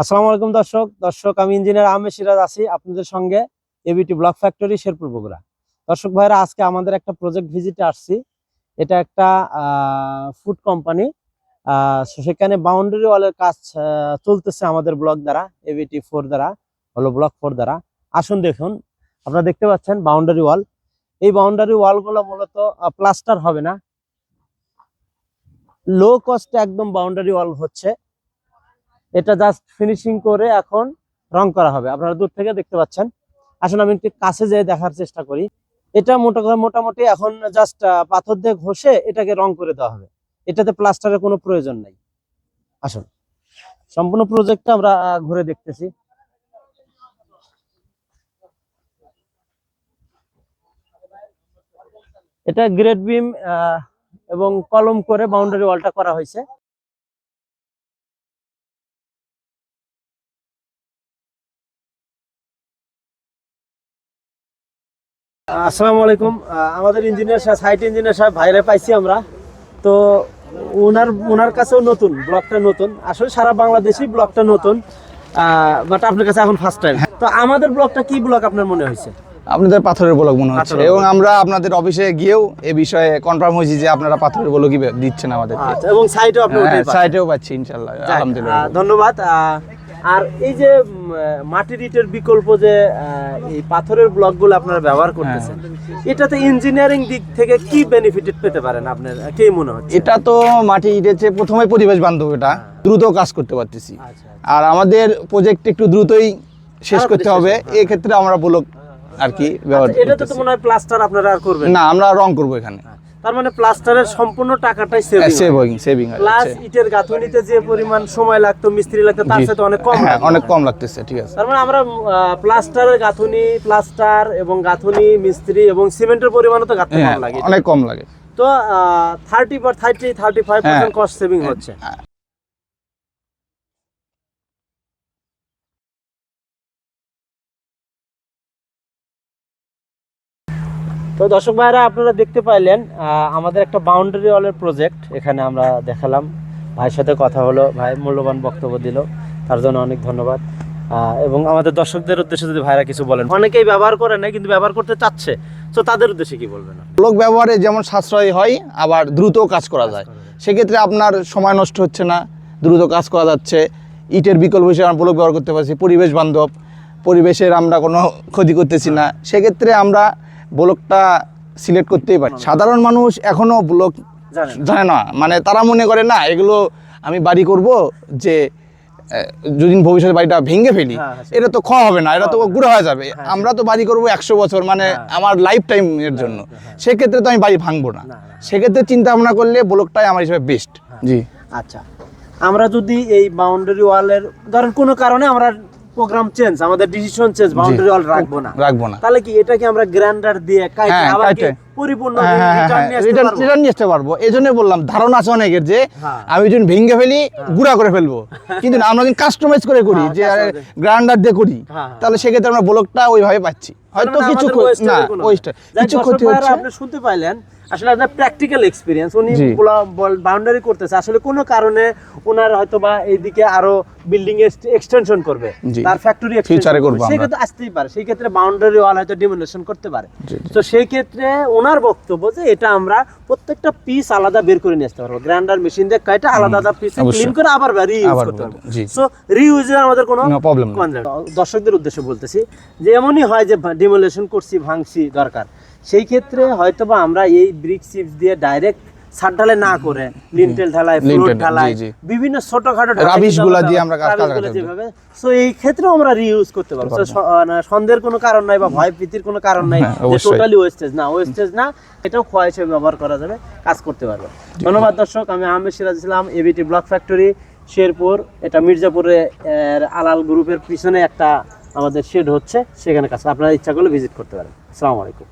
আসসালামু আলাইকুম দর্শক। দর্শক, আমি ইঞ্জিনিয়ার আহমেদ সিরাজ আছি আপনাদের সঙ্গে ABT block factory, Sherpur, Bogura. দর্শক ভাইরা, আজকে আমাদের একটা প্রজেক্ট ভিজিটে আসছি। এটা একটা ফুড কোম্পানি সেখানে বাউন্ডারি ওয়ালের কাজ চলতেছে আমাদের ব্লক দ্বারা, এবিটি ফোর দ্বারা, হলো ব্লক ফোর দ্বারা। আসুন দেখুন, আপনারা দেখতে পাচ্ছেন বাউন্ডারি ওয়াল এই বাউন্ডারি ওয়ালগুলো মূলত প্লাস্টার হবে না। লো কস্টে একদম বাউন্ডারি ওয়াল হচ্ছে। এটা জাস্ট ফিনিশিং করে এখন রং করা হবে। আপনারা দূর থেকে দেখতে পাচ্ছেন। আসলে আমি একটু কাছে যেয়ে দেখার চেষ্টা করি। এটা মোটা মোটামুটি এখন জাস্ট পাথর দিয়ে ঘষে এটাকে রং করে দেওয়া হবে। এটাতে প্লাস্টারের কোনো প্রয়োজন নাই। আসুন। সম্পূর্ণ প্রজেক্টটা আমরা ঘুরে দেখতেছি। এটা গ্রেড বিম এবং কলম করে বাউন্ডারি ওয়ালটা করা হয়েছে। আসসালামু আলাইকুম। আমাদের ইঞ্জিনিয়ার সাহেব সাইট ইঞ্জিনিয়ার সাহেব ভাইরে পাইছি আমরা। তো ওনার ওনার কাছেও নতুন ব্লকটা নতুন। আসলে সারা বাংলাদেশেই ব্লকটা নতুন বাট আপনার কাছে এখন ফার্স্ট টাইম তো আমাদের ব্লকটা কি ব্লক আপনার মনে হয়েছে? আপনাদের পাথরের ব্লক মনে হচ্ছে। এবং আমরা আপনাদের অফিসে গিয়েও এ বিষয়ে কনফার্ম হয়েছি যে আপনারা পাথরের ব্লকই দিচ্ছেন আমাদের আচ্ছা এবং সাইটও আপনি সাইটেও পাচ্ছি ইনশাল্লাহ আলহামদুলিল্লাহ। ধন্যবাদ। আর এই যে মাটির ইটের বিকল্প যে এই পাথরের ব্লকগুলো আপনারা ব্যবহার করতেছেন হ্যাঁ। এটাতে ইঞ্জিনিয়ারিং দিক থেকে কি বেনিফিট পেতে পারেন আপনার? কি মনে হচ্ছে? এটা তো মাটি ইটেছে প্রথমে পরিবেশ বান্ধব এটা। দ্রুত কাজ করতে পারতেছি। আচ্ছা আর আমাদের প্রজেক্ট একটু দ্রুতই শেষ করতে হবে। এই ক্ষেত্রে আমরা ব্লক আর কি ব্যবহার আচ্ছা, এটাতে তো মনে হয় প্লাস্টার আপনারা আর করবেন না। আমরা রং করব এখানে। তার মানে প্লাস্টারের সম্পূর্ণ টাকাটাই সেভিং সেভিং সেভিং প্লাস ইটের গাঁথুনিতে যে পরিমাণ সময় লাগতো মিস্ত্রি লাগতো তার সাথে অনেক কম হ্যাঁ অনেক কম লাগতেছে ঠিক আছে। তার মানে আমরা প্লাস্টারের গাঁথুনি প্লাস্টার এবং গাঁথুনি মিস্ত্রি এবং সিমেন্টের পরিমাণও তো গাঁথতে হ্যাঁ কম লাগে। অনেক কম লাগে। তো thirty per thirty thirty five percent cost saving হচ্ছে। তো দর্শক ভাইরা আপনারা দেখতে পাইলেন আমাদের একটা বাউন্ডারি ওয়ালের প্রজেক্ট এখানে আমরা দেখালাম। ভাইয়ের সাথে কথা হলো। ভাই মূল্যবান বক্তব্য দিল। তার জন্য অনেক ধন্যবাদ। এবং আমাদের দর্শকদের উদ্দেশ্যে যদি ভাইরা কিছু বলেন। অনেকেই ব্যবহার করে না কিন্তু ব্যবহার করতে চাচ্ছে। তো তাদের উদ্দেশ্যে কি বলবেন ব্লক ব্যবহারে যেমন সাশ্রয় হয় আবার দ্রুত কাজ করা যায়। সেক্ষেত্রে আপনার সময় নষ্ট হচ্ছে না দ্রুত কাজ করা যাচ্ছে। ইটের বিকল্প হিসেবে আমরা ব্লক ব্যবহার করতে পারছি পরিবেশ বান্ধব। পরিবেশের আমরা কোনো ক্ষতি করতেছি না। সেক্ষেত্রে আমরা ব্লকটা সিলেক্ট করতেই পারি। সাধারণ মানুষ এখনও ব্লক জানে না। মানে তারা মনে করে না এগুলো আমি বাড়ি করব যে যদি ভবিষ্যতে বাড়িটা ভেঙে ফেলি। হ্যাঁ, হ্যাঁ, এটা তো ক্ষয় হবে না এটা তো গুঁড়ো হয়ে যাবে। আমরা তো বাড়ি করব একশো বছর মানে আমার লাইফ টাইম এর জন্য। সেক্ষেত্রে তো আমি বাড়ি ভাঙবো না। সেক্ষেত্রে চিন্তা ভাবনা করলে ব্লকটাই আমার হিসেবে বেস্ট জি। আচ্ছা। আমরা যদি এই বাউন্ডারি ওয়ালের ধরেন কোনো কারণে আমরা প্রোগ্রাম চেঞ্জ আমাদের ডিসিশন চেঞ্জ বাউন্ডারি ওয়াল রাখব না। রাখব না। তাহলে কি এটাকে আমরা গ্রাইন্ডার দিয়ে কাইটে হ্যাঁ, আবার কি পরিপূর্ণ হ্যাঁ হ্যাঁ রিটার্ন হ্যাঁ নিয়ে আসতে পারব? রিটার্ন এই জন্য বললাম ধারণা আছে অনেকের যে। আমি যদি ভেঙে ফেলি গুঁড়া করে ফেলব। কিন্তু না, আমরা যদি কাস্টমাইজ করে করি যে। গ্রাইন্ডার দিয়ে করি। তাহলে সেক্ষেত্রে আমরা ব্লকটা ওইভাবে পাচ্ছি। হয়তো মানে কিছু না যাই কিছু ক্ষতি হচ্ছে। আপনি শুনতে পাইলেন আসলে আপনার প্র্যাকটিক্যাল এক্সপিরিয়েন্স উনি বাউন্ডারি করতেছে। আসলে কোনো কারণে ওনার হয়তো বা এইদিকে আরও বিল্ডিং এক্সটেনশন করবে। তার ফ্যাক্টরি এ করব। সেই ক্ষেত্রে আসতেই পারে। সেই ক্ষেত্রে বাউন্ডারি ওয়াল হয়তো ডিমোনেশন করতে পারে। তো সেই ক্ষেত্রে ওনার বক্তব্য যে এটা আমরা প্রত্যেকটা পিস আলাদা বের করে নিয়ে আসতে পারব। গ্রাইন্ডার মেশিন দিয়ে কয়টা আলাদা আলাদা পিস ক্লিন করে আবার রিইউজ করতে পারব। সো রিইউজের আমাদের কোনো না। দর্শকদের উদ্দেশ্যে বলতেছি যে এমনই হয় যে ডিমোলেশন করছি ভাঙছি দরকার। সেই ক্ষেত্রে হয়তো বা আমরা এই ব্রিক চিপস দিয়ে ডাইরেক্ট ছাদ ঢালাই না করে লিন্টেল ঢালাই ফ্লোর ঢালাই। বিভিন্ন ছোটখাটো গুলা দিয়ে আমরা কাজ- করতে যেভাবে। সো এই ক্ষেত্রেও আমরা রিইউজ করতে পারব। So, স- আহ, না, সন্দেহের কোনো কারণ নাই বা ভয় ভীতির কোনো কারণ নাই হ্যাঁ, যে টোটালি ওয়েস্টেজ না। ওয়েস্টেজ না এটাও ক্ষয় হিসেবে ব্যবহার করা যাবে কাজ করতে পারবে। ধন্যবাদ দর্শক আমি Ahmed Siraj Islam ABT block factory Sherpur এটা মির্জাপুরে আলাল গ্রুপের পিছনে একটা আমাদের শেড হচ্ছে সেখানে কাজ আপনারা ইচ্ছা করলে ভিজিট করতে পারেন। আসসালামু আলাইকুম।